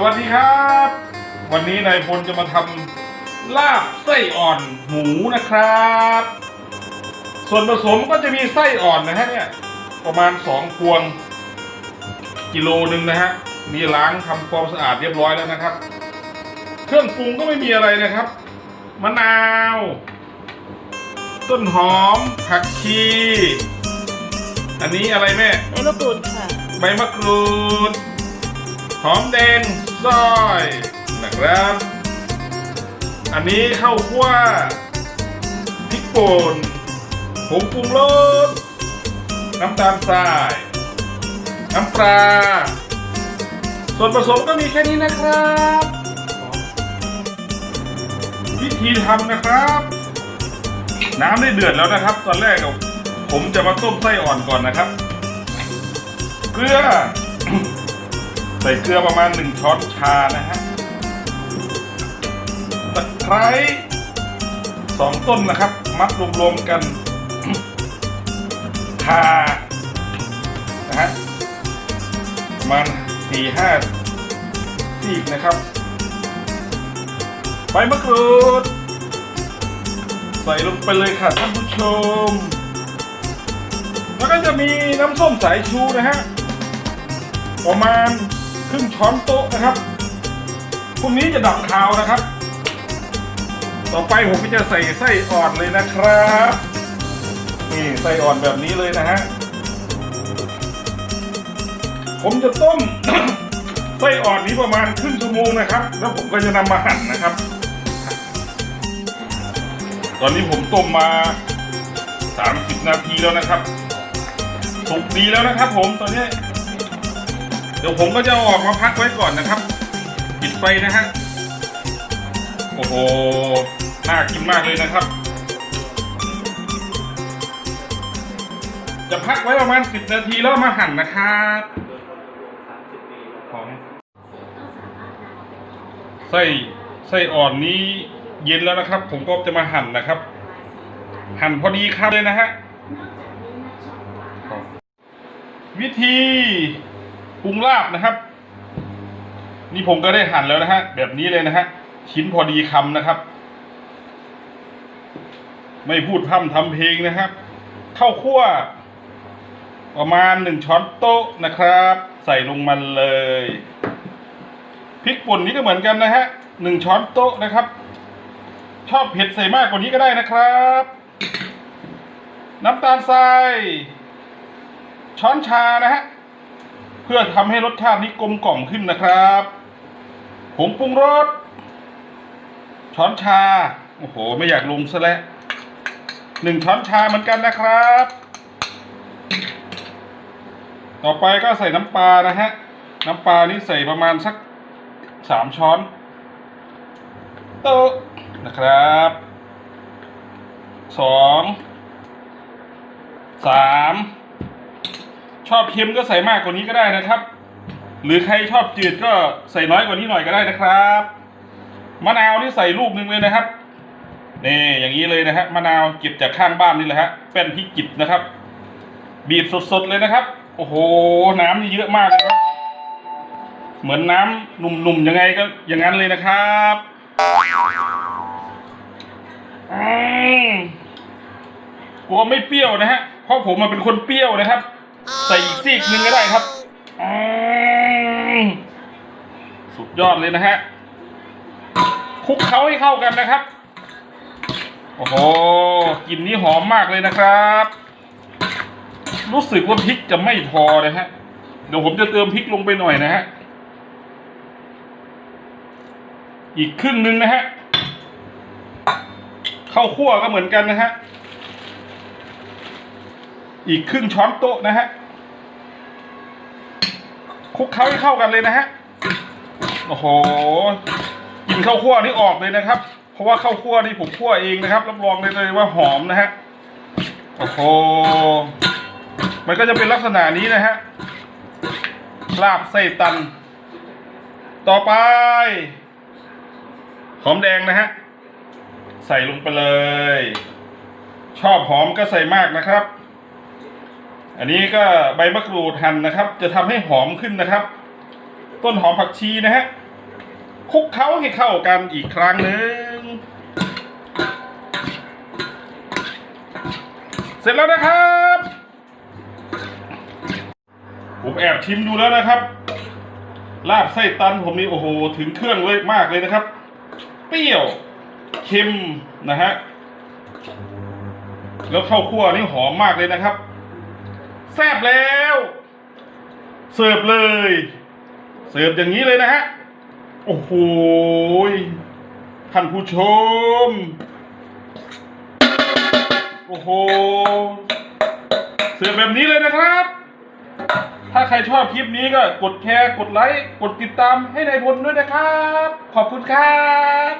สวัสดีครับ วันนี้นายพลจะมาทำลาบไส้อ่อนหมูนะครับ ส่วนผสมก็จะมีไส้อ่อนนะฮะเนี่ยประมาณสองพวง กิโลหนึ่งนะฮะมีล้างทำความสะอาดเรียบร้อยแล้วนะครับ เครื่องปรุงก็ไม่มีอะไรนะครับมะนาว ต้นหอมผักชีอันนี้อะไรแม่ใบมะกรูดค่ะ ใบมะกรูด หอมแดงซอยนะครับ อันนี้ข้าวคั่วพริกป่นผงปรุงรสน้ำตาลทราย น้ำปลา ส่วนผสมก็มีแค่นี้นะครับ วิธีทำนะครับ น้ำได้เดือดแล้วนะครับ ตอนแรกผมจะมาต้มไส้อ่อนก่อนนะครับ เกลือ ส่เกลือประมาณหนึ่งช้อนชานะฮะตะไคร้สองต้นนะครับ มัดรวมๆกันข่านะฮะประมันสี่ห้าซีกนะครับใบมะกรูด ใส่ลงไปเลยค่ะท่านผู้ชม แล้วก็จะมีน้ำส้มสายชูนะฮะประมาณ ครึ่งช้อนโต๊ะนะครับ พวกนี้จะดับคาวนะครับ ต่อไปผมก็จะใส่ไส้อ่อนเลยนะครับ นี่ไส้อ่อนแบบนี้เลยนะฮะ ผมจะต้มไส้อ่อนนี้ประมาณครึ่งชั่วโมงนะครับ แล้วผมก็จะนำมาหั่นนะครับ ตอนนี้ผมต้มมา 30 นาทีแล้วนะครับสุกดีแล้วนะครับผมตอนนี้ เดี๋ยวผมก็จะออกมาพักไว้ก่อนนะครับ ปิดไฟนะฮะ โอ้โห น่ากินมากเลยนะครับ จะพักไว้ประมาณ 10 นาทีแล้วมาหั่นนะครับหอมไส้ไส้อ่อนนี้เย็นแล้วนะครับ ผมก็จะมาหั่นนะครับ หั่นพอดีครับเลยนะฮะวิธี ปรุงลาบนะครับ นี่ผมก็ได้หั่นแล้วนะฮะแบบนี้เลยนะฮะชิ้นพอดีคำนะครับ ไม่พูดพร่ำทำเพลงนะครับข้าวคั่วประมาณหนึ่งช้อนโต๊ะนะครับ ใส่ลงมาเลยพริกป่นนี้ก็เหมือนกันนะฮะหนึ่งช้อนโต๊ะนะครับ ชอบเผ็ดใส่มากกว่านี้ก็ได้นะครับ น้ำตาลทราย ช้อนชานะฮะ พื่อทำให้รสชาตินี้กลมกล่อมขึ้นนะครับผงปรุงรสช้อนชา โอ้โห ไม่อยากลงซะแล้วหนึ่งช้อนชาเหมือนกันนะครับ ต่อไปก็ใส่น้ำปลานะฮะ น้ำปลานี่ใส่ประมาณสักสามช้อนโต๊ะนะครับสองสาม ชอบเค็มก็ใส่มากกว่านี้ก็ได้นะครับ หรือใครชอบจืดก็ใส่น้อยกว่านี้หน่อยก็ได้นะครับมะนาวนี่ใส่ลูกหนึ่งเลยนะครับนี่อย่างนี้เลยนะฮะมะนาวเก็บจากข้างบ้านนี่แหละฮะเป็นพิกจิบนะครับ บีบสดๆเลยนะครับ โอ้โหน้ำนี่เยอะมากเลยครับ เหมือนน้ำหนุ่มๆยังไงก็อย่างนั้นเลยนะครับอืมกลัวไม่เปรี้ยวนะฮะเพราะผมมันเป็นคนเปรี้ยวนะครับ ใส่อีกซีกหนึ่งก็ได้ครับ สุดยอดเลยนะฮะคลุกเคล้าให้เข้ากันนะครับ โอ้โหกลิ่นนี้หอมมากเลยนะครับ รู้สึกว่าพริกจะไม่พอเลยฮะ เดี๋ยวผมจะเติมพริกลงไปหน่อยนะฮะ อีกครึ่งหนึ่งนะฮะข้าวคั่วก็เหมือนกันนะฮะ อีกครึ่งช้อนโต๊ะนะฮะ คลุกเคล้าให้เข้ากันเลยนะฮะโอ้โหกลินข้าวคั่วนี่ออกเลยนะครับ เพราะว่าข้าวคั่วนี่ผมคั่วเองนะครับรับรองเลยเลยว่าหอมนะฮะโอ้โหมันก็จะเป็นลักษณะนี้นะฮะลาบไส้ตัน ต่อไปหอมแดงนะฮะ ใส่ลงไปเลย ชอบหอมก็ใส่มากนะครับ อันนี้ก็ใบมะกรูดหั่นนะครับ จะทำให้หอมขึ้นนะครับ ต้นหอมผักชีนะฮะคลุกเคล้าให้เข้ากันอีกครั้งหนึ่งเสร็จแล้วนะครับผมแอบชิมดูแล้วนะครับลาบไส้ตันผมนี่โอ้โหถึงเครื่องเลยมากเลยนะครับ เปรี้ยวเค็มนะฮะแล้วข้าวคั่วนี่หอมมากเลยนะครับ แซ่บแล้ว เสิร์ฟเลย เสิร์ฟอย่างนี้เลยนะฮะ โอ้โหท่านผู้ชม โอ้โห เสิร์ฟแบบนี้เลยนะครับ ถ้าใครชอบคลิปนี้ก็กดแชร์ กดไลค์ กดติดตามให้นายพลด้วยนะครับ ขอบคุณครับ